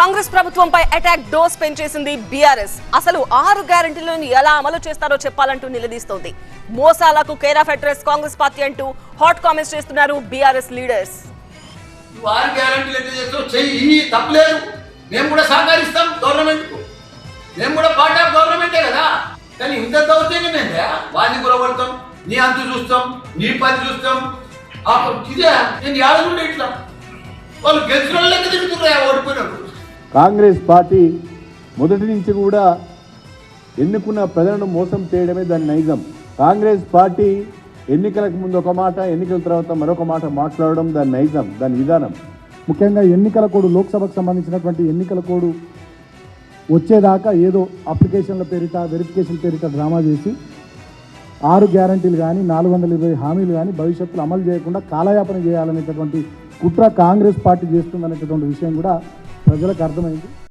కాంగ్రెస్ ప్రభుత్వంపై attack dose పెంచేసింది BRS. అసలు ఆరు గ్యారంటీలను ఎలా అమలు చేస్తారో చెప్పాలంటూ నిలదీస్తోంది. మోసాలకు care of address Congress party అంటూ హాట్ కామెంట్స్ చేస్తున్నారు బీఆర్ఎస్ లీడర్స్. ఆరు గ్యారంటీలు ఎట్లా చేస్తావు? చెయ్యి తప్పలేదు. మేము కూడా సహకరిస్తాం మేము కూడా పార్ట్ ఆఫ్ గవర్నమెంటే కదా. కానీ ఇంత వాడిని గురపడతాం నీ అంతు చూస్తాం నీ పని చూస్తాం. ఇదే నేను ఇట్లా. వాళ్ళు గెలిచిన వాళ్ళకి తిరుగుతున్నారు కాంగ్రెస్ పార్టీ మొదటి నుంచి కూడా ఎన్నుకున్న ప్రజలను మోసం చేయడమే దాని నైజం. కాంగ్రెస్ పార్టీ ఎన్నికలకు ముందు ఒక మాట ఎన్నికల తర్వాత మరొక మాట మాట్లాడడం దాని నైజం దాని విధానం. ముఖ్యంగా ఎన్నికల కోడ్ లోక్సభకు సంబంధించినటువంటి ఎన్నికల కోడ్ వచ్చేదాకా ఏదో అప్లికేషన్ల పేరిట వెరిఫికేషన్ పేరిట డ్రామా చేసి ఆరు గ్యారంటీలు కానీ నాలుగు వందల ఇరవై హామీలు కానీ భవిష్యత్తులో అమలు చేయకుండా కాలయాపన చేయాలనేటటువంటి కుట్ర కాంగ్రెస్ పార్టీ చేస్తుందనేటటువంటి విషయం కూడా ప్రజలకు అర్థమైంది.